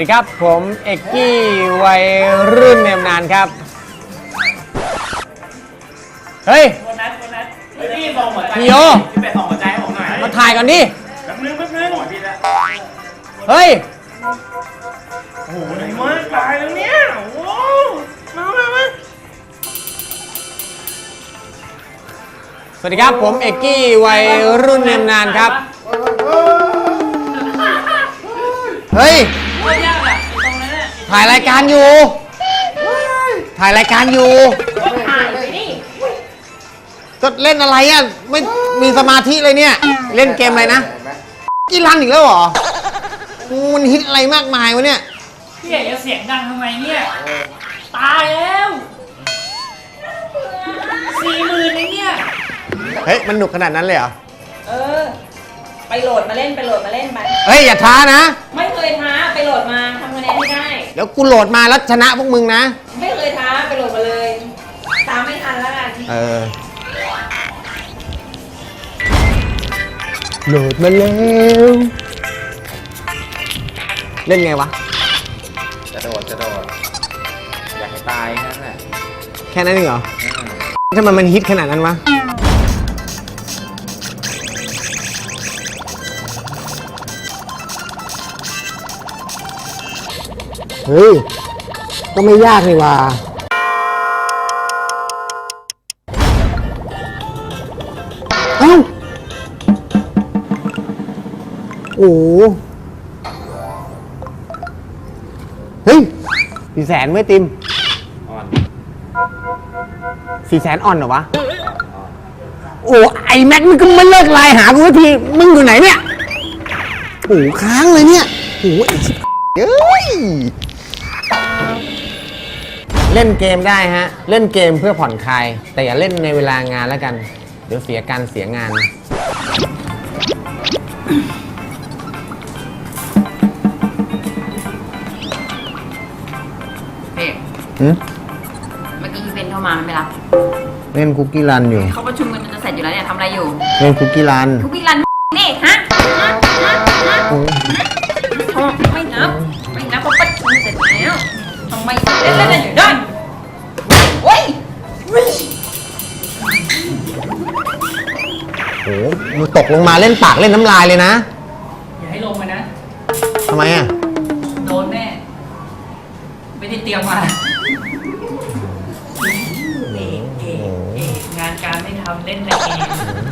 ดีครับผมเอกกี้วัยรุ่นเนียมนานครับ เฮ้ยโบนัสโบนัสพี่ส่งหัวใจพี่โย พี่เป็ดส่งหัวใจให้ผมหน่อยมาถ่ายก่อนดิ แป๊บนึงแป๊บนึงหัวพี่ละเฮ้ย โอ้โหไหนมากตายแล้วเนี่ยโอ้โหมามามาสวัสดีครับผมเอกกี้วัยรุ่นเนียมนานครับ เฮ้ยโคต ถ่ายรายการอยู่ ถ่ายรายการอยู่ ถ่ายไปดิก็เล่นอะไรอะ ไม่มีสมาธิเลยเนี่ย เล่นเกมอะไรนะกีรันอีกแล้วเหรอมันฮิตอะไรมากมายวะเนี่ย พี่เอกจะเสียงดังทำไมเนี่ย ตายแล้วสี่หมื่นเองเนี่ย เฮ้ย มันหนุกขนาดนั้นเลยเหรอ เออ ไปโหลดมาเล่นไปโหลดมาเล่นไป เฮ้ยอย่าท้านะ ไม่เคยท้าไปโหลดมาทำคะแนนให้ได้ เดี๋ยวกูโหลดมาแล้วชนะพวกมึงนะ ไม่เคยท้าไปโหลดมาเลยตามไม่ทันแล้วกันเออ โหลดมาแล้ว เล่นไงวะ จะโดดจะโดดอยากให้ตายแค่นั้นแหละแค่นั้นเองเหรอทำไมมันฮิตขนาดนั้นวะ เฮ้ย ก็ไม่ยากนี่ว่า เอ้า โอ้โหเฮ้ยสี่แสนไว้ยติมอ่อนสี่แสนอ่อนเหรอวะ โอ้ไอแม็กมึงก็ไม่เลิกไลน์หากูสักที มึงอยู่ไหนเนี่ย โอ้ค้างเลยเนี่ยโอ้ไอชิบเอ้ย เล่นเกมได้ฮะ เล่นเกมเพื่อผ่อนคลาย แต่อย่าเล่นในเวลางานแล้วกัน เดี๋ยวเสียการเสียงานเด็กหืมเมื่อกี้พี่เบนโทรมาไม่รับ เล่นคุกกี้รันอยู่ เขาประชุมกันจนจะเสร็จอยู่แล้วเนี่ยทำอะไรอยู่เล่นคุกกี้รัน ทุกพี่รันนี่ฮะ ได้โอ้ยโหมึงตกลงมาเล่นปากเล่นน้ำลายเลยนะอย่าให้ลงไปนะ ทำไมอะ โดนแน่ ไม่ได้เตรียมมาเอกเอกเอกงานการไม่ทำเล่นแต่เกม